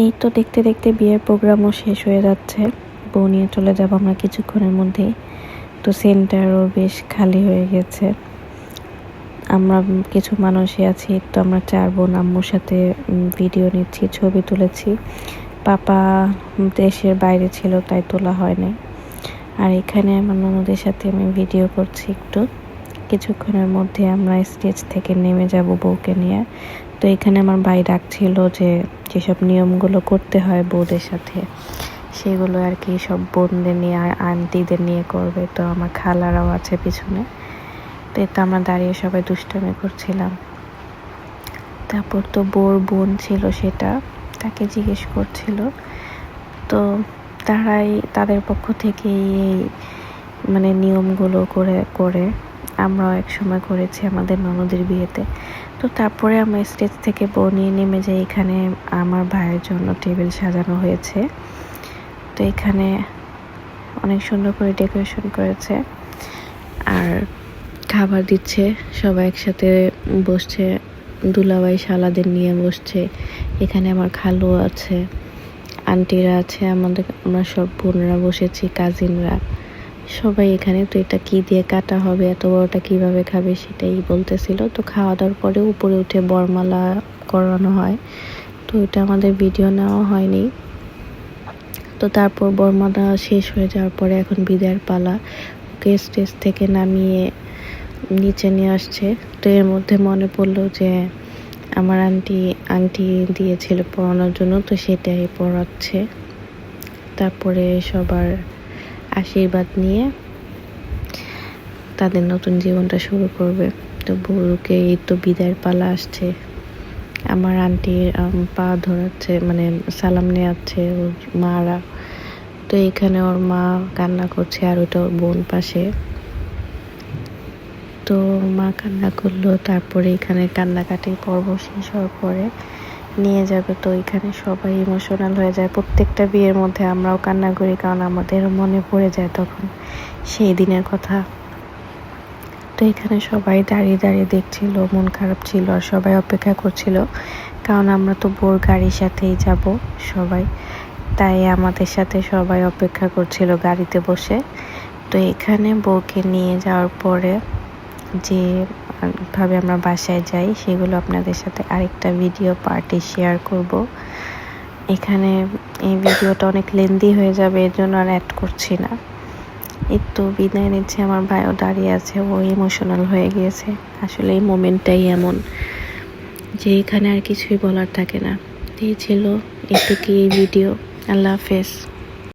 এই তো দেখতে দেখতে বিয়ের প্রোগ্রামও শেষ হয়ে যাচ্ছে। বউ নিয়ে চলে যাব আমরা কিছুক্ষণের মধ্যেই। তো সেন্টারও বেশ খালি হয়ে গেছে। আমরা কিছু মানুষই আছি, তো আমরা চার বোন, আম্মুর সাথে ভিডিও নিচ্ছি, ছবি তুলেছি। পাপা দেশের বাইরে ছিল, তাই তোলা হয়নি। আর এখানে আমার ননদের সাথে আমি ভিডিও করছি একটু। কিছুক্ষণের মধ্যে আমরা স্টেজ থেকে নেমে যাব বউকে নিয়ে। তো এখানে আমার ভাই ডাকছিল যে যেসব নিয়মগুলো করতে হয় বউদের সাথে, সেগুলো আর কি সব বোনদের নিয়ে, আর আন্টিদের নিয়ে করবে। তো আমার খালারাও আছে পিছনে। তো এতে আমরা দাঁড়িয়ে সবাই দুষ্টামি করছিলাম। তারপর তো বোর বোন ছিল সেটা, তাকে জিজ্ঞেস করছিল। তো তারাই তাদের পক্ষ থেকে এই মানে নিয়মগুলো করে করে আমরাও এক সময় করেছি আমাদের ননদের বিয়েতে। তো তারপরে আমরা স্টেজ থেকে বউ নিয়ে নেমে যাই, এখানে আমার ভাইয়ের জন্য টেবিল সাজানো হয়েছে। তো এখানে অনেক সুন্দর করে ডেকোরেশন করেছে। আর খাবার দিচ্ছে, সবাই একসাথে বসছে দুলাবাই শালাদের নিয়ে বসছে। এখানে আমার খালু আছে, আন্টিরা আছে, আমাদের, আমরা সব বোনরা বসেছি কাজিনরা সবাই এখানে, তো এটা কি দিয়ে কাটা হবে, এত বড়টা কীভাবে খাবে সেটাই বলতেছিল। তো খাওয়া দাওয়ার পরে উপরে উঠে বরমালা করানো হয়। তো এটা আমাদের ভিডিও নেওয়া হয়নি। তো তারপর বরমালা শেষ হয়ে যাওয়ার পরে এখন বিদায়ের পালা। ওকে স্টেজ থেকে নামিয়ে নিচে নিয়ে আসছে। তো এর মধ্যে মনে পড়ল যে আমার আন্টি আংটি দিয়েছিল পড়ানোর জন্য, তো সেটাই পড়াচ্ছে। তারপরে সবার আশীর্বাদ নিয়ে তাদের নতুন জীবনটা শুরু করবে। তো বউকে এই তো বিদায়ের পালা আসছে। আমার আন্টির পা ধরাচ্ছে মানে সালাম নেওয়াচ্ছে ওর মারা। তো এখানে ওর মা কান্না করছে আর ওটা ওর বোন পাশে। তো মা কান্না করল, তারপরে এখানে কান্নাকাটি পর্ব শেষ হওয়ার পরে নিয়ে যাবে। তো এখানে সবাই ইমোশনাল হয়ে যায়। প্রত্যেকটা বিয়ের মধ্যে আমরাও কান্না করি, কারণ আমাদের মনে পড়ে যায় তখন সেই দিনের কথা। তো এখানে সবাই দাঁড়িয়ে দাঁড়িয়ে দেখছিল, মন খারাপ ছিল আর সবাই অপেক্ষা করছিল। কারণ আমরা তো বোর গাড়ির সাথেই যাব সবাই। তাই আমাদের সাথে সবাই অপেক্ষা করছিল গাড়িতে বসে। তো এখানে বউকে নিয়ে যাওয়ার পরে যে ভাবে আমরা বাসায় যাই, সেগুলো আপনাদের সাথে আরেকটা ভিডিও পার্টি শেয়ার করব। এখানে এই ভিডিওটা অনেক লেন্দি হয়ে যাবে, এর জন্য আর অ্যাড করছি না। একটু বিদায় নিচ্ছে, আমার ভাইও দাঁড়িয়ে আছে, ও ইমোশনাল হয়ে গিয়েছে। আসলে এই মোমেন্টটাই এমন যে এখানে আর কিছুই বলার থাকে না। এই ছিল একটু কি এই ভিডিও আল্লাহ হাফেজ।